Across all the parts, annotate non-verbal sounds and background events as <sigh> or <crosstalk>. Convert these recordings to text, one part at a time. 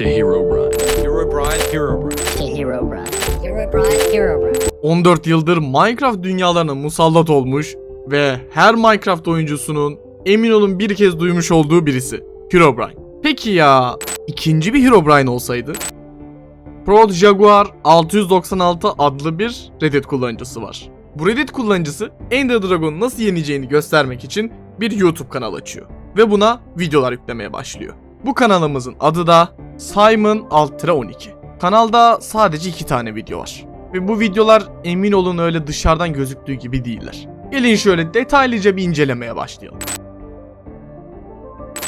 to Herobrine. Herobrine, Herobrine. to Herobrine. Herobrine, Herobrine. 14 yıldır Minecraft dünyalarına musallat olmuş ve her Minecraft oyuncusunun emin olun bir kez duymuş olduğu birisi. Herobrine. Peki ya ikinci bir Herobrine olsaydı? Prod Jaguar 696 adlı bir Reddit kullanıcısı var. Bu Reddit kullanıcısı Ender Dragon'u nasıl yeneceğini göstermek için bir YouTube kanal açıyor. Ve buna videolar yüklemeye başlıyor. Bu kanalımızın adı da Simon Altra 12. Kanalda sadece iki tane video var. Ve bu videolar emin olun öyle dışarıdan gözüktüğü gibi değiller. Gelin şöyle detaylıca bir incelemeye başlayalım.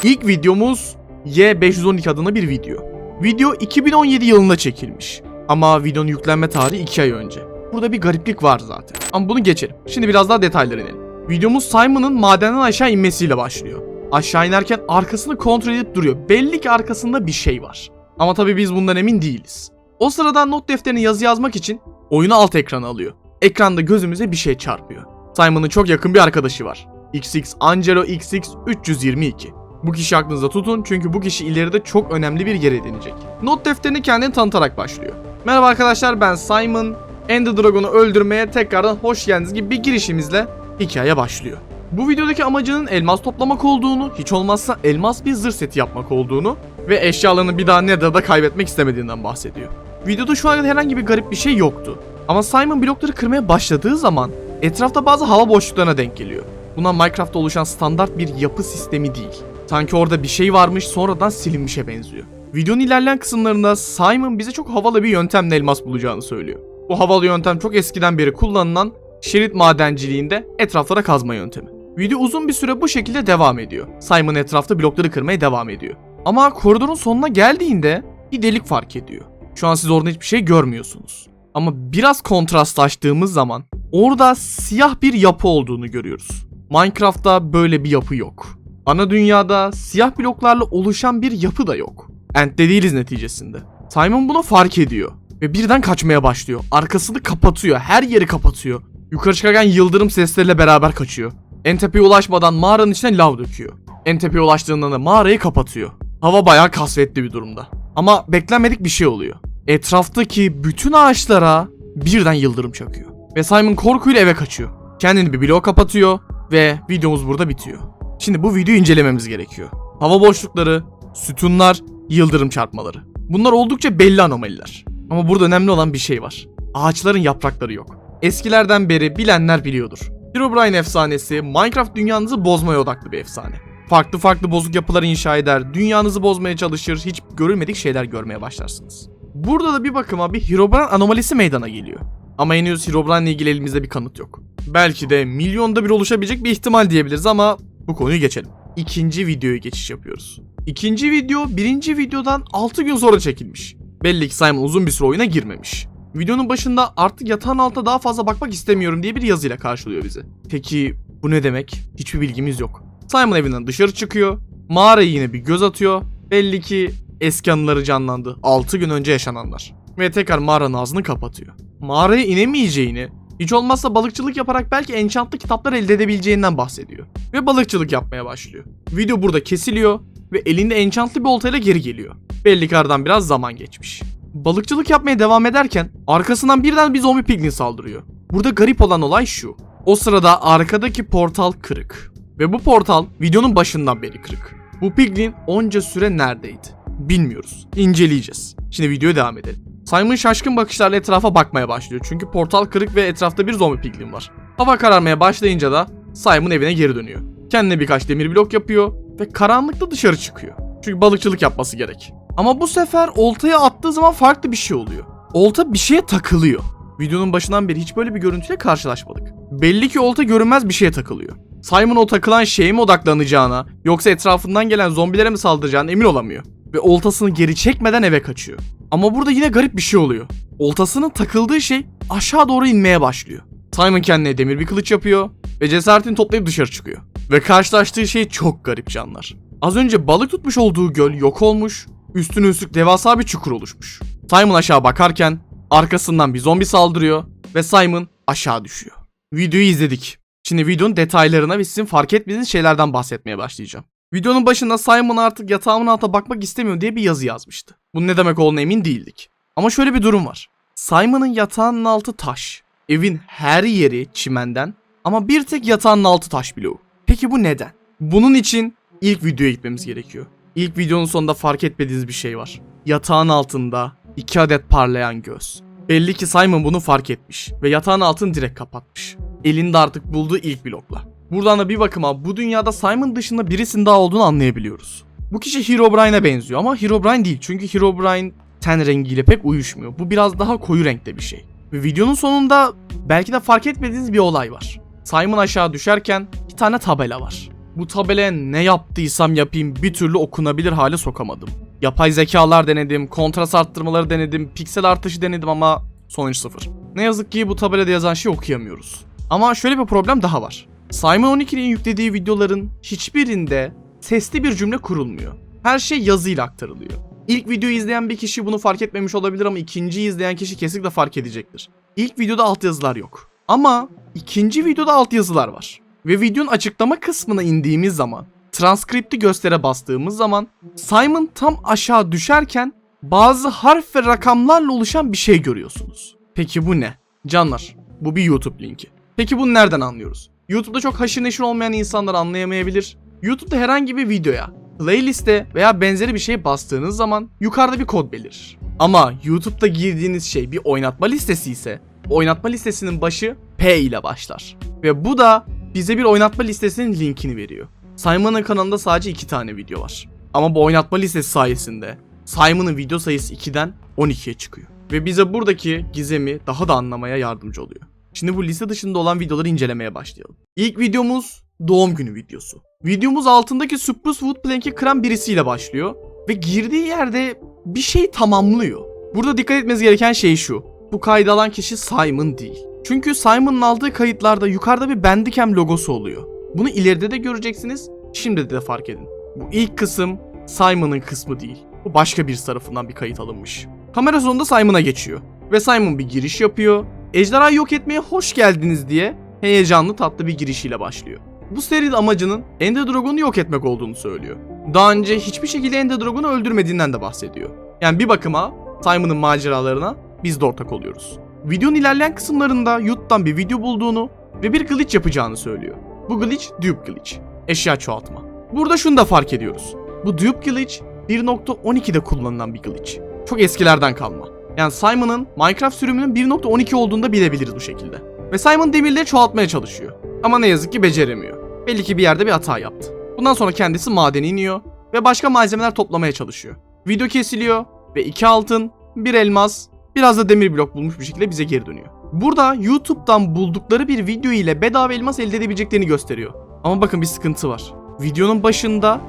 İlk videomuz Y512 adına bir video. Video 2017 yılında çekilmiş. Ama videonun yüklenme tarihi 2 ay önce. Burada bir gariplik var zaten. Ama bunu geçelim. Şimdi biraz daha detaylara inelim. Videomuz Simon'ın madenden aşağı inmesiyle başlıyor. Aşağı inerken arkasını kontrol edip duruyor. Belli ki arkasında bir şey var. Ama tabii biz bundan emin değiliz. O sırada not defterine yazı yazmak için oyunu alt ekrana alıyor. Ekranda gözümüze bir şey çarpıyor. Simon'ın çok yakın bir arkadaşı var. XX Angelo XX 322. Bu kişi aklınızda tutun çünkü bu kişi ileride çok önemli bir yer edinecek. Not defterini kendini tanıtarak başlıyor. Merhaba arkadaşlar ben Simon. Ender Dragon'u öldürmeye tekrardan hoş geldiniz gibi bir girişimizle hikaye başlıyor. Bu videodaki amacının elmas toplamak olduğunu, hiç olmazsa elmas bir zırh seti yapmak olduğunu ve eşyalarını bir daha Nether'da kaybetmek istemediğinden bahsediyor. Videoda şu kadar herhangi bir garip bir şey yoktu. Ama Simon blokları kırmaya başladığı zaman etrafta bazı hava boşluklarına denk geliyor. Buna Minecraft'ta oluşan standart bir yapı sistemi değil. Sanki orada bir şey varmış sonradan silinmişe benziyor. Videonun ilerleyen kısımlarında Simon bize çok havalı bir yöntemle elmas bulacağını söylüyor. Bu havalı yöntem çok eskiden beri kullanılan şerit madenciliğinde etraflara kazma yöntemi. Video uzun bir süre bu şekilde devam ediyor. Simon etrafta blokları kırmaya devam ediyor. Ama koridorun sonuna geldiğinde bir delik fark ediyor. Şu an siz orada hiçbir şey görmüyorsunuz. Ama biraz kontrastlaştığımız zaman orada siyah bir yapı olduğunu görüyoruz. Minecraft'ta böyle bir yapı yok. Ana dünyada siyah bloklarla oluşan bir yapı da yok. Ent'te değiliz neticesinde. Simon bunu fark ediyor ve birden kaçmaya başlıyor. Arkasını kapatıyor, her yeri kapatıyor. Yukarı çıkarken yıldırım sesleriyle beraber kaçıyor. En tepeye ulaşmadan mağaranın içine lav döküyor. En tepeye ulaştığında da mağarayı kapatıyor. Hava bayağı kasvetli bir durumda. Ama beklenmedik bir şey oluyor. Etraftaki bütün ağaçlara birden yıldırım çakıyor. Ve Simon korkuyla eve kaçıyor. Kendini bir bloğa kapatıyor ve videomuz burada bitiyor. Şimdi bu videoyu incelememiz gerekiyor. Hava boşlukları, sütunlar, yıldırım çarpmaları. Bunlar oldukça belli anomaliler. Ama burada önemli olan bir şey var. Ağaçların yaprakları yok. Eskilerden beri bilenler biliyordur. Herobrine efsanesi Minecraft dünyanızı bozmaya odaklı bir efsane. Farklı farklı bozuk yapılar inşa eder, dünyanızı bozmaya çalışır, hiç görülmedik şeyler görmeye başlarsınız. Burada da bir bakıma bir Herobrine anomalisi meydana geliyor. Ama henüz Herobrine ile ilgili elimizde bir kanıt yok. Belki de milyonda bir oluşabilecek bir ihtimal diyebiliriz ama bu konuyu geçelim. İkinci videoya geçiş yapıyoruz. İkinci video birinci videodan 6 gün sonra çekilmiş. Belli ki Simon uzun bir süre oyuna girmemiş. Videonun başında artık yatağın altına daha fazla bakmak istemiyorum diye bir yazıyla karşılıyor bizi. Peki bu ne demek? Hiçbir bilgimiz yok. Simon evinden dışarı çıkıyor. Mağaraya yine bir göz atıyor. Belli ki eski anıları canlandı. 6 gün önce yaşananlar. Ve tekrar mağaranın ağzını kapatıyor. Mağaraya inemeyeceğini, hiç olmazsa balıkçılık yaparak belki enchantlı kitaplar elde edebileceğinden bahsediyor. Ve balıkçılık yapmaya başlıyor. Video burada kesiliyor ve elinde enchantlı bir oltayla geri geliyor. Belli ki aradan biraz zaman geçmiş. Balıkçılık yapmaya devam ederken arkasından birden bir zombi piglin saldırıyor. Burada garip olan olay şu. O sırada arkadaki portal kırık. Ve bu portal videonun başından beri kırık. Bu piglin onca süre neredeydi? Bilmiyoruz. İnceleyeceğiz. Şimdi videoya devam edelim. Simon şaşkın bakışlarla etrafa bakmaya başlıyor. Çünkü portal kırık ve etrafta bir zombi piglin var. Hava kararmaya başlayınca da Simon evine geri dönüyor. Kendine birkaç demir blok yapıyor ve karanlıkta dışarı çıkıyor. Çünkü balıkçılık yapması gerek. Ama bu sefer oltaya attığı zaman farklı bir şey oluyor. Olta bir şeye takılıyor. Videonun başından beri hiç böyle bir görüntüyle karşılaşmadık. Belli ki olta görünmez bir şeye takılıyor. Simon o takılan şeye mi odaklanacağına yoksa etrafından gelen zombilere mi saldıracağına emin olamıyor. Ve oltasını geri çekmeden eve kaçıyor. Ama burada yine garip bir şey oluyor. Oltasının takıldığı şey aşağı doğru inmeye başlıyor. Simon kendine demir bir kılıç yapıyor ve cesaretini toplayıp dışarı çıkıyor. Ve karşılaştığı şey çok garip canlar. Az önce balık tutmuş olduğu göl yok olmuş, üstüne üstlük devasa bir çukur oluşmuş. Simon aşağı bakarken arkasından bir zombi saldırıyor ve Simon aşağı düşüyor. Videoyu izledik. Şimdi videonun detaylarına ve sizin fark etmediğiniz şeylerden bahsetmeye başlayacağım. Videonun başında Simon artık yatağımın altına bakmak istemiyor diye bir yazı yazmıştı. Bunun ne demek olduğuna emin değildik. Ama şöyle bir durum var. Simon'ın yatağının altı taş. Evin her yeri çimenden ama bir tek yatağının altı taş bloğu. Peki bu neden? Bunun için ilk videoya gitmemiz gerekiyor. İlk videonun sonunda fark etmediğiniz bir şey var. Yatağın altında iki adet parlayan göz. Belli ki Simon bunu fark etmiş ve yatağın altını direkt kapatmış. Elinde artık bulduğu ilk blokla. Buradan da bir bakıma bu dünyada Simon dışında birisinin daha olduğunu anlayabiliyoruz. Bu kişi Herobrine'e benziyor ama Herobrine değil çünkü Herobrine ten rengiyle pek uyuşmuyor. Bu biraz daha koyu renkte bir şey. Ve videonun sonunda belki de fark etmediğiniz bir olay var. Simon aşağı düşerken bir tane tabela var. Bu tabelaya ne yaptıysam yapayım bir türlü okunabilir hale sokamadım. Yapay zekalar denedim, kontrast arttırmaları denedim, piksel artışı denedim ama sonuç sıfır. Ne yazık ki bu tabelada yazan şeyi okuyamıyoruz. Ama şöyle bir problem daha var. Simon 12'nin yüklediği videoların hiçbirinde sesli bir cümle kurulmuyor. Her şey yazıyla aktarılıyor. İlk videoyu izleyen bir kişi bunu fark etmemiş olabilir ama ikinciyi izleyen kişi kesinlikle fark edecektir. İlk videoda altyazılar yok. Ama ikinci videoda altyazılar var. Ve videonun açıklama kısmına indiğimiz zaman, transkripti göstere bastığımız zaman Simon tam aşağı düşerken bazı harf ve rakamlarla oluşan bir şey görüyorsunuz. Peki bu ne? Canlar, bu bir YouTube linki. Peki bunu nereden anlıyoruz? YouTube'da çok haşır neşir olmayan insanlar anlayamayabilir. YouTube'da herhangi bir videoya, playlist'e veya benzeri bir şey bastığınız zaman yukarıda bir kod belirir. Ama YouTube'da girdiğiniz şey bir oynatma listesi ise oynatma listesinin başı P ile başlar. Ve bu da bize bir oynatma listesinin linkini veriyor. Simon'ın kanalında sadece 2 tane video var. Ama bu oynatma listesi sayesinde Simon'ın video sayısı 2'den 12'ye çıkıyor. Ve bize buradaki gizemi daha da anlamaya yardımcı oluyor. Şimdi bu liste dışında olan videoları incelemeye başlayalım. İlk videomuz doğum günü videosu. Videomuz altındaki Spruce Wood Plank'i kıran birisiyle başlıyor ve girdiği yerde bir şey tamamlıyor. Burada dikkat etmeniz gereken şey şu. Bu kaydı alan kişi Simon değil. Çünkü Simon'ın aldığı kayıtlarda yukarıda bir Bandicam logosu oluyor. Bunu ileride de göreceksiniz, şimdi de fark edin. Bu ilk kısım Simon'ın kısmı değil. Bu başka bir tarafından bir kayıt alınmış. Kamera sonunda Simon'a geçiyor. Ve Simon bir giriş yapıyor. Ejderhayı yok etmeye hoş geldiniz diye heyecanlı tatlı bir girişiyle başlıyor. Bu serinin amacının Ender Dragon'u yok etmek olduğunu söylüyor. Daha önce hiçbir şekilde Ender Dragon'u öldürmediğinden de bahsediyor. Yani bir bakıma Simon'ın maceralarına biz de ortak oluyoruz. Videonun ilerleyen kısımlarında YouTube'dan bir video bulduğunu ve bir glitch yapacağını söylüyor. Bu glitch dupe glitch. Eşya çoğaltma. Burada şunu da fark ediyoruz. Bu dupe glitch 1.12'de kullanılan bir glitch. Çok eskilerden kalma. Yani Simon'ın Minecraft sürümünün 1.12 olduğunu da bilebiliriz bu şekilde. Ve Simon demirleri çoğaltmaya çalışıyor. Ama ne yazık ki beceremiyor. Belli ki bir yerde bir hata yaptı. Bundan sonra kendisi madene iniyor ve başka malzemeler toplamaya çalışıyor. Video kesiliyor ve iki altın, bir elmas, biraz da demir blok bulmuş bir şekilde bize geri dönüyor. Burada YouTube'dan buldukları bir video ile bedava elmas elde edebileceklerini gösteriyor. Ama bakın bir sıkıntı var. Videonun başında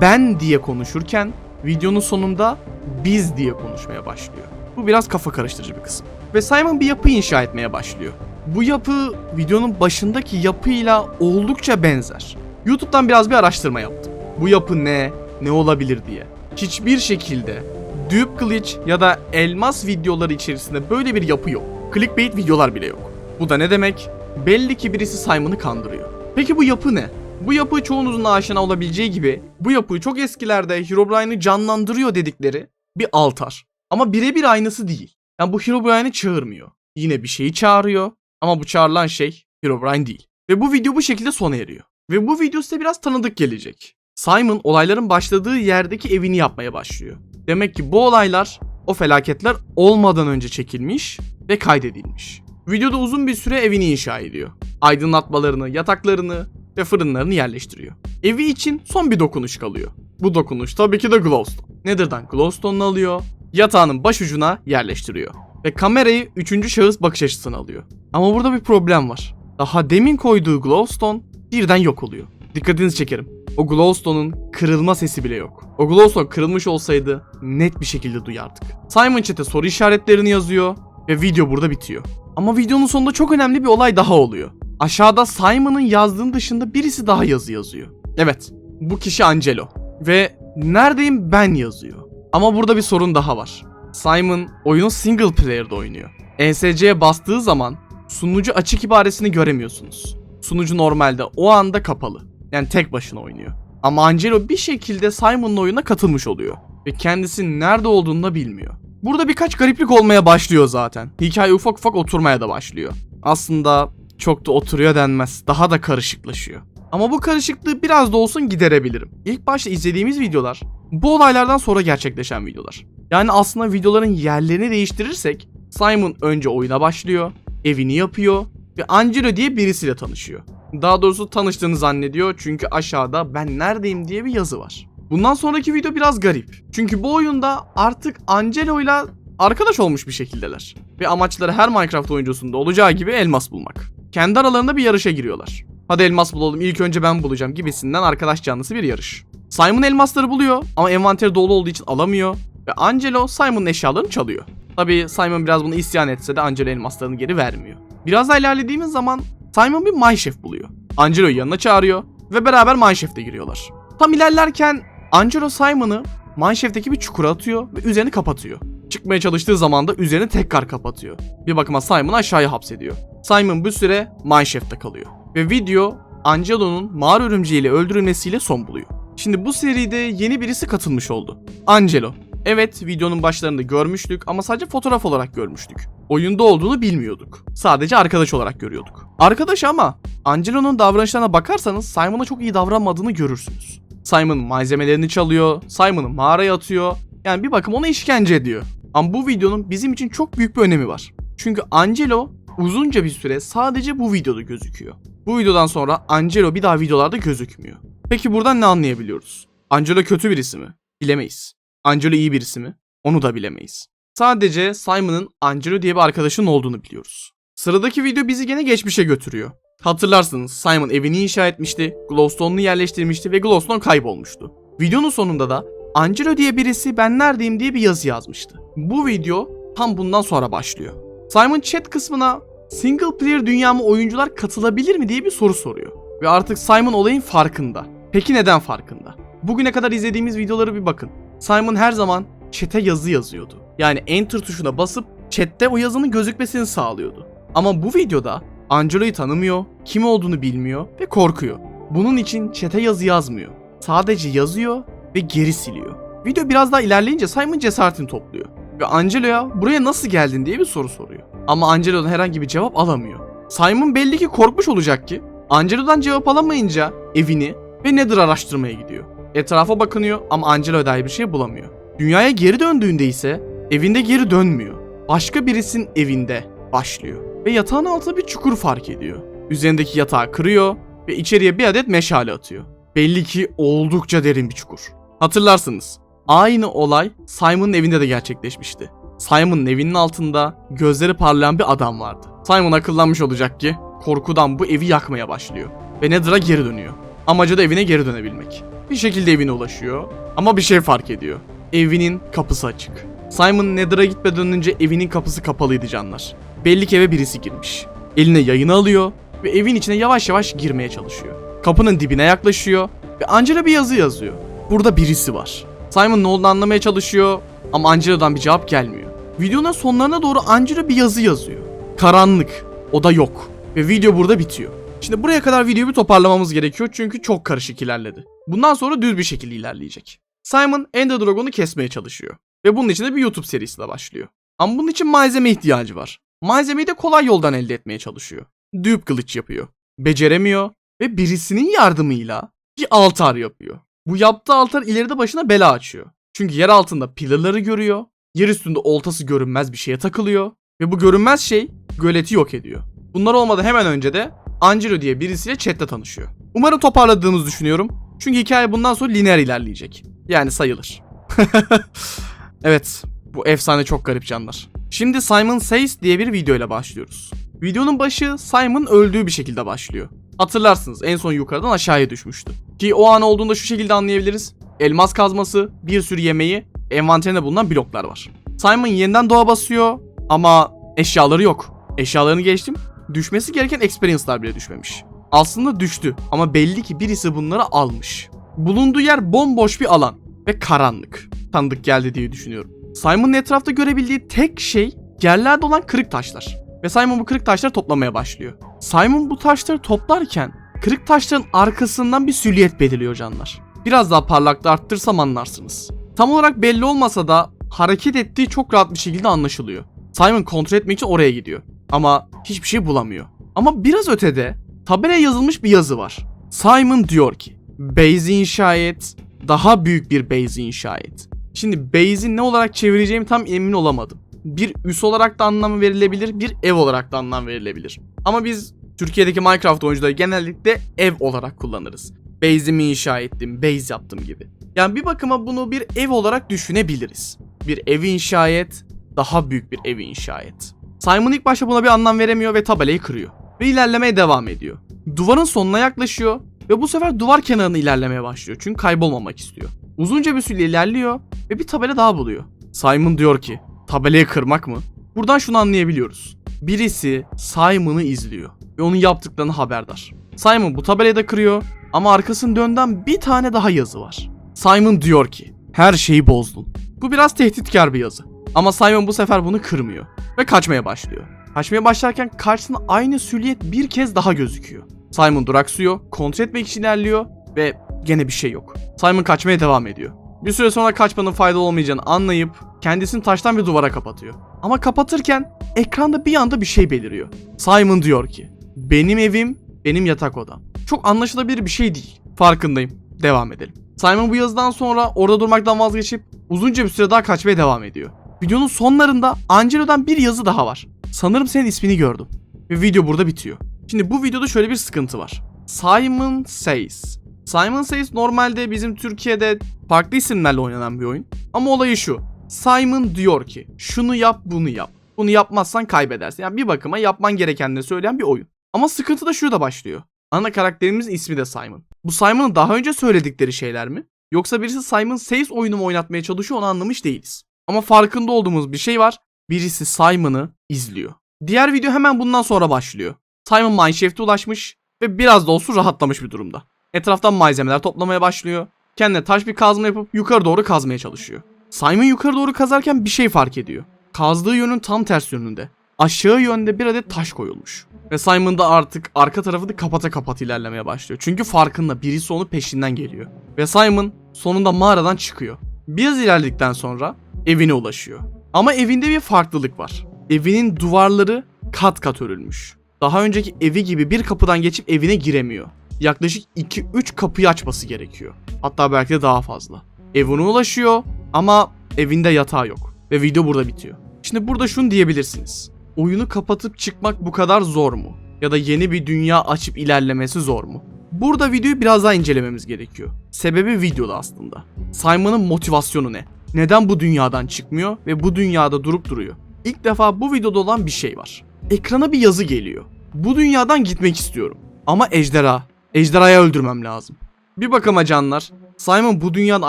ben diye konuşurken videonun sonunda biz diye konuşmaya başlıyor. Bu biraz kafa karıştırıcı bir kısım. Ve Simon bir yapı inşa etmeye başlıyor. Bu yapı videonun başındaki yapıyla oldukça benzer. YouTube'dan biraz bir araştırma yaptım. Bu yapı ne, ne olabilir diye. Hiçbir şekilde Dupe Glitch ya da elmas videoları içerisinde böyle bir yapı yok. Clickbait videolar bile yok. Bu da ne demek? Belli ki birisi Simon'ı kandırıyor. Peki bu yapı ne? Bu yapı çoğunuzun aşina olabileceği gibi bu yapıyı çok eskilerde Herobrine'ı canlandırıyor dedikleri bir altar. Ama birebir aynısı değil. Yani bu Herobrine'i çağırmıyor. Yine bir şeyi çağırıyor ama bu çağrılan şey Herobrine değil. Ve bu video bu şekilde sona eriyor. Ve bu video size biraz tanıdık gelecek. Simon olayların başladığı yerdeki evini yapmaya başlıyor. Demek ki bu olaylar o felaketler olmadan önce çekilmiş ve kaydedilmiş. Videoda uzun bir süre evini inşa ediyor. Aydınlatmalarını, yataklarını ve fırınlarını yerleştiriyor. Evi için son bir dokunuş kalıyor. Bu dokunuş tabii ki de glowstone. Nether'dan glowstone'unu alıyor, yatağının baş ucuna yerleştiriyor. Ve kamerayı üçüncü şahıs bakış açısına alıyor. Ama burada bir problem var. Daha demin koyduğu glowstone birden yok oluyor. Dikkatinizi çekerim. O glowstone'un kırılma sesi bile yok. O glowstone kırılmış olsaydı net bir şekilde duyardık. Simon chat'e soru işaretlerini yazıyor ve video burada bitiyor. Ama videonun sonunda çok önemli bir olay daha oluyor. Aşağıda Simon'ın yazdığının dışında birisi daha yazı yazıyor. Evet, bu kişi Angelo. Ve neredeyim ben yazıyor. Ama burada bir sorun daha var. Simon oyunu single player'da oynuyor. ESC'ye bastığı zaman sunucu açık ibaresini göremiyorsunuz. Sunucu normalde o anda kapalı. Yani tek başına oynuyor. Ama Angelo bir şekilde Simon'ın oyuna katılmış oluyor. Ve kendisinin nerede olduğunu da bilmiyor. Burada birkaç gariplik olmaya başlıyor zaten. Hikaye ufak ufak oturmaya da başlıyor. Aslında çok da oturuyor denmez. Daha da karışıklaşıyor. Ama bu karışıklığı biraz da olsun giderebilirim. İlk başta izlediğimiz videolar bu olaylardan sonra gerçekleşen videolar. Yani aslında videoların yerlerini değiştirirsek Simon önce oyuna başlıyor, evini yapıyor ve Angelo diye birisiyle tanışıyor. Daha doğrusu tanıştığını zannediyor çünkü aşağıda ben neredeyim diye bir yazı var. Bundan sonraki video biraz garip. Çünkü bu oyunda artık Angelo ile arkadaş olmuş bir şekildeler. Ve amaçları her Minecraft oyuncusunda olacağı gibi elmas bulmak. Kendi aralarında bir yarışa giriyorlar. Hadi elmas bulalım ilk önce ben bulacağım gibisinden arkadaş canlısı bir yarış. Simon elmasları buluyor ama envanteri dolu olduğu için alamıyor. Ve Angelo Simon'ın eşyalarını çalıyor. Tabi Simon biraz bunu isyan etse de Angelo elmaslarını geri vermiyor. Biraz daha ilerlediğimiz zaman Simon bir Mineshaft buluyor. Angelo'yu yanına çağırıyor ve beraber Mineshaft'e giriyorlar. Tam ilerlerken Angelo Simon'ı Mineshaft'teki bir çukura atıyor ve üzerini kapatıyor. Çıkmaya çalıştığı zaman da üzerini tekrar kapatıyor. Bir bakıma Simon'ı aşağıya hapsediyor. Simon bu süre Mineshaft'te kalıyor. Ve video Angelo'nun mağara örümceğiyle öldürülmesiyle son buluyor. Şimdi bu seride yeni birisi katılmış oldu. Angelo. Evet videonun başlarında görmüştük ama sadece fotoğraf olarak görmüştük. Oyunda olduğunu bilmiyorduk. Sadece arkadaş olarak görüyorduk. Arkadaş ama Angelo'nun davranışlarına bakarsanız Simon'a çok iyi davranmadığını görürsünüz. Simon malzemelerini çalıyor, Simon'ı mağaraya atıyor. Yani bir bakım ona işkence ediyor. Ama bu videonun bizim için çok büyük bir önemi var. Çünkü Angelo uzunca bir süre sadece bu videoda gözüküyor. Bu videodan sonra Angelo bir daha videolarda gözükmüyor. Peki buradan ne anlayabiliyoruz? Angelo kötü birisi mi? Bilemeyiz. Angelo iyi birisi mi? Onu da bilemeyiz. Sadece Simon'ın Angelo diye bir arkadaşının olduğunu biliyoruz. Sıradaki video bizi gene geçmişe götürüyor. Hatırlarsınız Simon evini inşa etmişti, Glowstone'unu yerleştirmişti ve Glowstone kaybolmuştu. Videonun sonunda da Angelo diye birisi ben neredeyim diye bir yazı yazmıştı. Bu video tam bundan sonra başlıyor. Simon chat kısmına single player dünyama oyuncular katılabilir mi diye bir soru soruyor. Ve artık Simon olayın farkında. Peki neden farkında? Bugüne kadar izlediğimiz videoları bir bakın. Simon her zaman chat'e yazı yazıyordu. Yani enter tuşuna basıp chat'te o yazının gözükmesini sağlıyordu. Ama bu videoda Angelo'yu tanımıyor, kim olduğunu bilmiyor ve korkuyor. Bunun için chat'e yazı yazmıyor. Sadece yazıyor ve geri siliyor. Video biraz daha ilerleyince Simon cesaretini topluyor. Ve Angelo'ya buraya nasıl geldin diye bir soru soruyor. Ama Angelo'dan herhangi bir cevap alamıyor. Simon belli ki korkmuş olacak ki Angelo'dan cevap alamayınca evini ve Nether araştırmaya gidiyor. Etrafa bakınıyor ama Angelo'ya dair bir şey bulamıyor. Dünyaya geri döndüğünde ise evinde geri dönmüyor. Başka birisinin evinde başlıyor. Ve yatağın altında bir çukur fark ediyor. Üzerindeki yatağı kırıyor ve içeriye bir adet meşale atıyor. Belli ki oldukça derin bir çukur. Hatırlarsınız. Aynı olay Simon'ın evinde de gerçekleşmişti. Simon'ın evinin altında gözleri parlayan bir adam vardı. Simon akıllanmış olacak ki korkudan bu evi yakmaya başlıyor. Ve Nether'a geri dönüyor. Amacı da evine geri dönebilmek. Bir şekilde evine ulaşıyor ama bir şey fark ediyor. Evinin kapısı açık. Simon Nether'a gitmeden önce evinin kapısı kapalıydı canlar. Belli ki eve birisi girmiş. Eline yayını alıyor ve evin içine yavaş yavaş girmeye çalışıyor. Kapının dibine yaklaşıyor ve Angela bir yazı yazıyor. Burada birisi var. Simon ne olduğunu anlamaya çalışıyor ama Angela'dan bir cevap gelmiyor. Videonun sonlarına doğru Angela bir yazı yazıyor. Karanlık. O da yok. Ve video burada bitiyor. Şimdi buraya kadar videoyu bir toparlamamız gerekiyor çünkü çok karışık ilerledi. Bundan sonra düz bir şekilde ilerleyecek. Simon Ender Dragon'u kesmeye çalışıyor. Ve bunun için de bir YouTube serisi de başlıyor. Ama bunun için malzeme ihtiyacı var. Malzemeyi de kolay yoldan elde etmeye çalışıyor. Düğüp kılıç yapıyor. Beceremiyor ve birisinin yardımıyla bir altar yapıyor. Bu yaptığı altar ileride başına bela açıyor. Çünkü yer altında pillarları görüyor. Yer üstünde oltası görünmez bir şeye takılıyor. Ve bu görünmez şey göleti yok ediyor. Bunlar olmadan hemen önce de Angelo diye birisiyle chatte tanışıyor. Umarım toparladığımızı düşünüyorum. Çünkü hikaye bundan sonra lineer ilerleyecek. Yani sayılır. <laughs> evet, bu efsane çok garip canlar. Şimdi Simon Says diye bir video ile başlıyoruz. Videonun başı Simon öldüğü bir şekilde başlıyor. Hatırlarsınız en son yukarıdan aşağıya düşmüştü. Ki o an olduğunda şu şekilde anlayabiliriz. Elmas kazması, bir sürü yemeği, envanterinde bulunan bloklar var. Simon yeniden doğa basıyor ama eşyaları yok. Eşyalarını geçtim. Düşmesi gereken experience'lar bile düşmemiş. Aslında düştü ama belli ki birisi bunları almış. Bulunduğu yer bomboş bir alan ve karanlık. Tanıdık geldi diye düşünüyorum. Simon'ın etrafta görebildiği tek şey yerlerde olan kırık taşlar. Ve Simon bu kırık taşları toplamaya başlıyor. Simon bu taşları toplarken kırık taşların arkasından bir silüet belirliyor canlar. Biraz daha parlaklığı arttırsam anlarsınız. Tam olarak belli olmasa da hareket ettiği çok rahat bir şekilde anlaşılıyor. Simon kontrol etmek için oraya gidiyor. Ama hiçbir şey bulamıyor. Ama biraz ötede tabelaya yazılmış bir yazı var. Simon diyor ki Base'i inşa et, daha büyük bir base inşa et. Şimdi base'i ne olarak çevireceğimi tam emin olamadım. Bir üs olarak da anlam verilebilir, bir ev olarak da anlam verilebilir. Ama biz Türkiye'deki Minecraft oyuncuları genellikle ev olarak kullanırız. Base'imi inşa ettim, base yaptım gibi. Yani bir bakıma bunu bir ev olarak düşünebiliriz. Bir evi inşa et, daha büyük bir evi inşa et. Simon ilk başta buna bir anlam veremiyor ve tabelayı kırıyor. Ve ilerlemeye devam ediyor. Duvarın sonuna yaklaşıyor ve bu sefer duvar kenarını ilerlemeye başlıyor. Çünkü kaybolmamak istiyor. Uzunca bir süre ilerliyor ve bir tabela daha buluyor. Simon diyor ki, tabelayı kırmak mı? Buradan şunu anlayabiliyoruz. Birisi Simon'ı izliyor ve onun yaptıklarını haberdar. Simon bu tabelayı da kırıyor ama arkasını dönden bir tane daha yazı var. Simon diyor ki, her şeyi bozdun. Bu biraz tehditkar bir yazı. Ama Simon bu sefer bunu kırmıyor ve kaçmaya başlıyor. Kaçmaya başlarken karşısına aynı süliyet bir kez daha gözüküyor. Simon duraksıyor, kontrol etmek için ilerliyor ve gene bir şey yok. Simon kaçmaya devam ediyor. Bir süre sonra kaçmanın faydalı olmayacağını anlayıp kendisini taştan bir duvara kapatıyor. Ama kapatırken ekranda bir anda bir şey beliriyor. Simon diyor ki, benim evim, benim yatak odam. Çok anlaşılabilir bir şey değil. Farkındayım. Devam edelim. Simon bu yazıdan sonra orada durmaktan vazgeçip uzunca bir süre daha kaçmaya devam ediyor. Videonun sonlarında Angelo'dan bir yazı daha var. Sanırım senin ismini gördüm. Ve video burada bitiyor. Şimdi bu videoda şöyle bir sıkıntı var. Simon Says. Simon Says normalde bizim Türkiye'de farklı isimlerle oynanan bir oyun. Ama olayı şu. Simon diyor ki şunu yap bunu yap. Bunu yapmazsan kaybedersin. Yani bir bakıma yapman gerekenleri söyleyen bir oyun. Ama sıkıntı da şurada başlıyor. Ana karakterimizin ismi de Simon. Bu Simon'ın daha önce söyledikleri şeyler mi? Yoksa birisi Simon Says oyunu mu oynatmaya çalışıyor onu anlamış değiliz. Ama farkında olduğumuz bir şey var. Birisi Simon'ı izliyor. Diğer video hemen bundan sonra başlıyor. Simon Mineshaft'e ulaşmış ve biraz da olsun rahatlamış bir durumda. Etraftan malzemeler toplamaya başlıyor. Kendine taş bir kazma yapıp yukarı doğru kazmaya çalışıyor. Simon yukarı doğru kazarken bir şey fark ediyor. Kazdığı yönün tam ters yönünde. Aşağı yönde bir adet taş koyulmuş. Ve Simon da artık arka tarafını kapata kapata ilerlemeye başlıyor. Çünkü farkında birisi onu peşinden geliyor. Ve Simon sonunda mağaradan çıkıyor. Biraz ilerledikten sonra evine ulaşıyor. Ama evinde bir farklılık var. Evinin duvarları kat kat örülmüş. Daha önceki evi gibi bir kapıdan geçip evine giremiyor. Yaklaşık 2-3 kapıyı açması gerekiyor. Hatta belki de daha fazla. Evine ulaşıyor ama evinde yatağı yok. Ve video burada bitiyor. Şimdi burada şunu diyebilirsiniz. Oyunu kapatıp çıkmak bu kadar zor mu? Ya da yeni bir dünya açıp ilerlemesi zor mu? Burada videoyu biraz daha incelememiz gerekiyor. Sebebi videoda aslında. Simon'ın motivasyonu ne? Neden bu dünyadan çıkmıyor ve bu dünyada durup duruyor? İlk defa bu videoda olan bir şey var. Ekrana bir yazı geliyor. Bu dünyadan gitmek istiyorum. Ama ejderha. Ejderhayı öldürmem lazım. Bir bakıma canlar, Simon bu dünyadan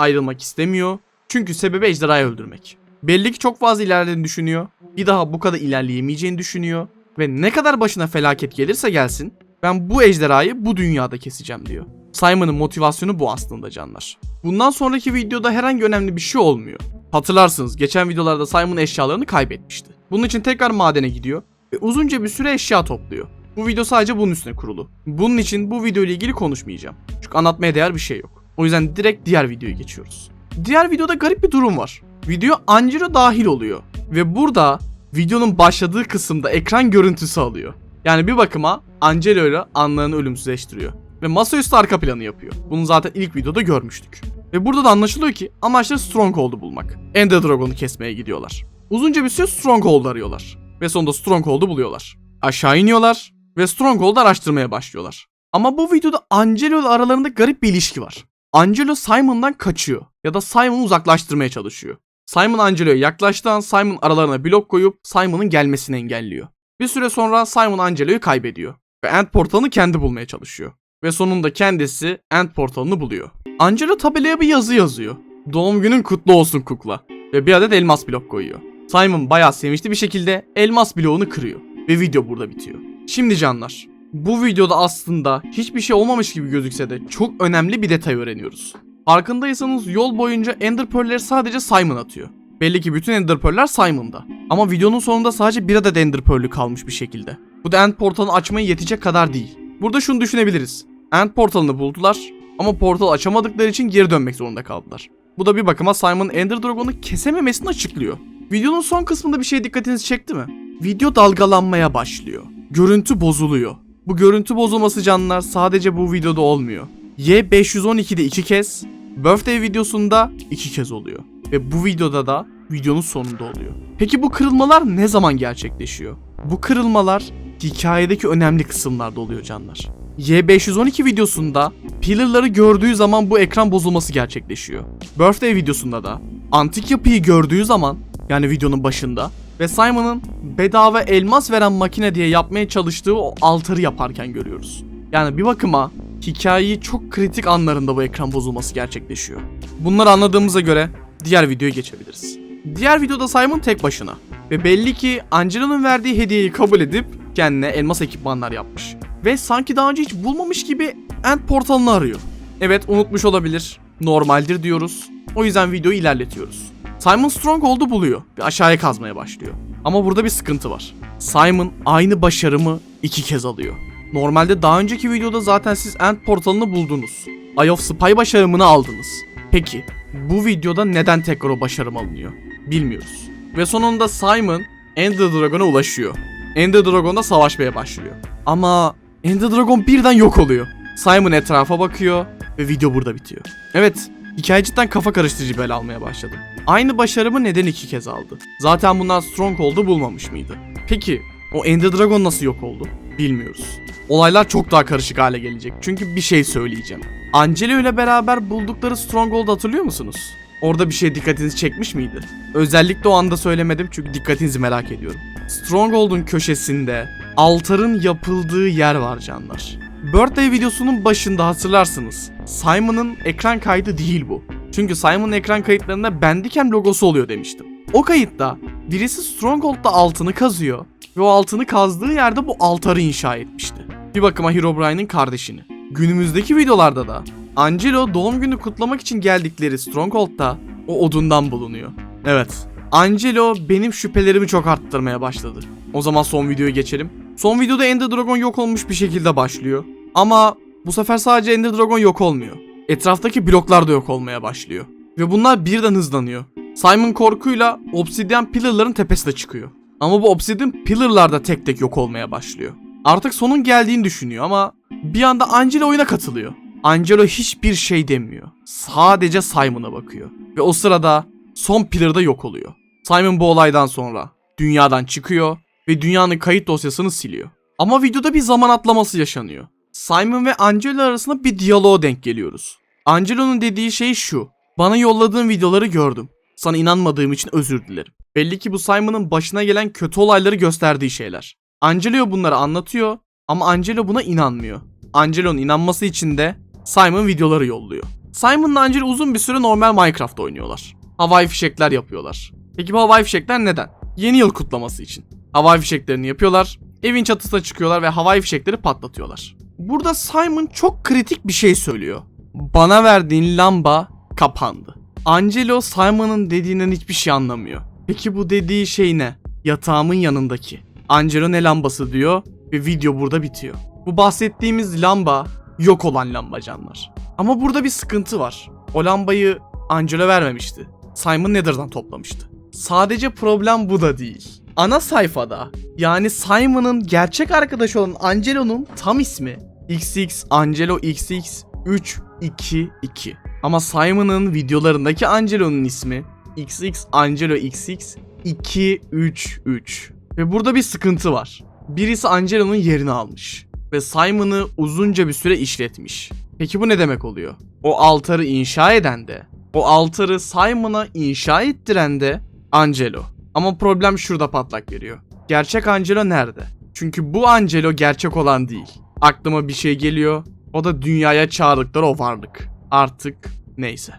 ayrılmak istemiyor. Çünkü sebebi ejderhayı öldürmek. Belli ki çok fazla ilerlediğini düşünüyor. Bir daha bu kadar ilerleyemeyeceğini düşünüyor. Ve ne kadar başına felaket gelirse gelsin, ben bu ejderhayı bu dünyada keseceğim diyor. Simon'ın motivasyonu bu aslında canlar. Bundan sonraki videoda herhangi önemli bir şey olmuyor. Hatırlarsınız geçen videolarda Simon eşyalarını kaybetmişti. Bunun için tekrar madene gidiyor ve uzunca bir süre eşya topluyor. Bu video sadece bunun üstüne kurulu. Bunun için bu video ile ilgili konuşmayacağım. Çünkü anlatmaya değer bir şey yok. O yüzden direkt diğer videoya geçiyoruz. Diğer videoda garip bir durum var. Video Angelo dahil oluyor. Ve burada videonun başladığı kısımda ekran görüntüsü alıyor. Yani bir bakıma Angelo ile Anna'nı ölümsüzleştiriyor. Ve masaüstü arka planı yapıyor. Bunu zaten ilk videoda görmüştük. Ve burada da anlaşılıyor ki amaçları Stronghold'u bulmak. Ender Dragon'u kesmeye gidiyorlar. Uzunca bir süre Stronghold arıyorlar. Ve sonunda Stronghold'u buluyorlar. Aşağı iniyorlar ve Stronghold'u araştırmaya başlıyorlar. Ama bu videoda Angelo ile aralarında garip bir ilişki var. Angelo Simon'dan kaçıyor ya da Simon'u uzaklaştırmaya çalışıyor. Simon Angelo'ya yaklaştığı an Simon aralarına blok koyup Simon'ın gelmesini engelliyor. Bir süre sonra Simon Angelo'yu kaybediyor ve End portalını kendi bulmaya çalışıyor. Ve sonunda kendisi End portalını buluyor. Angelo tabelaya bir yazı yazıyor. Doğum günün kutlu olsun kukla. Ve bir adet elmas blok koyuyor. Simon bayağı sevinçli bir şekilde elmas bloğunu kırıyor. Ve video burada bitiyor. Şimdi canlar, bu videoda aslında hiçbir şey olmamış gibi gözükse de çok önemli bir detay öğreniyoruz. Farkındaysanız yol boyunca Ender Pearl'leri sadece Simon atıyor. Belli ki bütün Ender Pearl'ler Simon'da. Ama videonun sonunda sadece bir adet Ender Pearl'ü kalmış bir şekilde. Bu da End portalını açmaya yetecek kadar değil. Burada şunu düşünebiliriz. End portalını buldular Ama portal açamadıkları için geri dönmek zorunda kaldılar. Bu da bir bakıma Simon Ender Dragon'u kesememesini açıklıyor. Videonun son kısmında bir şey dikkatinizi çekti mi? Video dalgalanmaya başlıyor. Görüntü bozuluyor. Bu görüntü bozulması canlılar sadece bu videoda olmuyor. Y512'de iki kez, Birthday videosunda iki kez oluyor. Ve bu videoda da videonun sonunda oluyor. Peki bu kırılmalar ne zaman gerçekleşiyor? Bu kırılmalar hikayedeki önemli kısımlarda oluyor canlar. Y512 videosunda pillarları gördüğü zaman bu ekran bozulması gerçekleşiyor. Birthday videosunda da antik yapıyı gördüğü zaman yani videonun başında ve Simon'ın bedava elmas veren makine diye yapmaya çalıştığı o altarı yaparken görüyoruz. Yani bir bakıma hikayeyi çok kritik anlarında bu ekran bozulması gerçekleşiyor. Bunları anladığımıza göre diğer videoya geçebiliriz. Diğer videoda Simon tek başına ve belli ki Angelo'nun verdiği hediyeyi kabul edip kendine elmas ekipmanlar yapmış. Ve sanki daha önce hiç bulmamış gibi End portalını arıyor. Evet unutmuş olabilir. Normaldir diyoruz. O yüzden videoyu ilerletiyoruz. Simon Stronghold'u buluyor ve aşağıya kazmaya başlıyor. Ama burada bir sıkıntı var. Simon aynı başarımı iki kez alıyor. Normalde daha önceki videoda zaten siz End portalını buldunuz. Eye of Spy başarımını aldınız. Peki bu videoda neden tekrar o başarım alınıyor? Bilmiyoruz. Ve sonunda Simon Ender Dragon'a ulaşıyor. Ender Dragon'da savaşmaya başlıyor. Ama Ender Dragon birden yok oluyor. Simon etrafa bakıyor ve video burada bitiyor. Evet, hikaye cidden kafa karıştırıcı bir el almaya başladı. Aynı başarımı neden iki kez aldı? Zaten bunlar Stronghold'u bulmamış mıydı? Peki, o Ender Dragon nasıl yok oldu? Bilmiyoruz. Olaylar çok daha karışık hale gelecek. Çünkü bir şey söyleyeceğim. Angelo ile beraber buldukları Stronghold hatırlıyor musunuz? Orada bir şey dikkatinizi çekmiş miydi? Özellikle o anda söylemedim çünkü dikkatinizi merak ediyorum. Stronghold'un köşesinde altarın yapıldığı yer var canlar. Birthday videosunun başında hatırlarsınız. Simon'ın ekran kaydı değil bu. Çünkü Simon'ın ekran kayıtlarında Bandicam logosu oluyor demiştim. O kayıtta birisi Stronghold'da altını kazıyor ve o altını kazdığı yerde bu altarı inşa etmişti. Bir bakıma Herobrine'in kardeşini. Günümüzdeki videolarda da Angelo doğum günü kutlamak için geldikleri Stronghold'da o odundan bulunuyor. Evet, Angelo benim şüphelerimi çok arttırmaya başladı. O zaman son videoya geçelim. Son videoda Ender Dragon yok olmuş bir şekilde başlıyor. Ama bu sefer sadece Ender Dragon yok olmuyor. Etraftaki bloklar da yok olmaya başlıyor. Ve bunlar birden hızlanıyor. Simon korkuyla Obsidian Pillar'ların tepesine çıkıyor. Ama bu Obsidian Pillar'lar da tek tek yok olmaya başlıyor. Artık sonun geldiğini düşünüyor ama bir anda Angelo oyuna katılıyor. Angelo hiçbir şey demiyor. Sadece Simon'a bakıyor. Ve o sırada son Pillar da yok oluyor. Simon bu olaydan sonra dünyadan çıkıyor ve dünyanın kayıt dosyasını siliyor. Ama videoda bir zaman atlaması yaşanıyor. Simon ve Angelo arasında bir diyaloğa denk geliyoruz. Angelo'nun dediği şey şu. Bana yolladığın videoları gördüm. Sana inanmadığım için özür dilerim. Belli ki bu Simon'ın başına gelen kötü olayları gösterdiği şeyler. Angelo bunları anlatıyor ama Angelo buna inanmıyor. Angelo'nun inanması için de Simon videoları yolluyor. Simon'la Angelo uzun bir süre normal Minecraft oynuyorlar. Havai fişekler yapıyorlar. Peki bu havai fişekler neden? Yeni yıl kutlaması için. Havai fişeklerini yapıyorlar, evin çatısına çıkıyorlar ve havai fişekleri patlatıyorlar. Burada Simon çok kritik bir şey söylüyor. Bana verdiğin lamba kapandı. Angelo Simon'ın dediğinden hiçbir şey anlamıyor. Peki bu dediği şey ne? Yatağımın yanındaki. Angelo ne lambası diyor ve video burada bitiyor. Bu bahsettiğimiz lamba yok olan lamba canlar. Ama burada bir sıkıntı var. O lambayı Angelo vermemişti. Simon Nether'dan toplamıştı. Sadece problem bu da değil. Ana sayfada yani Simon'ın gerçek arkadaşı olan Angelo'nun tam ismi XX Angelo XX 322. Ama Simon'ın videolarındaki Angelo'nun ismi XX Angelo XX 233. Ve burada bir sıkıntı var. Birisi Angelo'nun yerini almış ve Simon'ı uzunca bir süre işletmiş. Peki bu ne demek oluyor? O altarı inşa eden de, o altarı Simon'a inşa ettiren de Angelo. Ama problem şurada patlak veriyor. Gerçek Angelo nerede? Çünkü bu Angelo gerçek olan değil. Aklıma bir şey geliyor. O da dünyaya çağırdıkları o varlık. Artık neyse.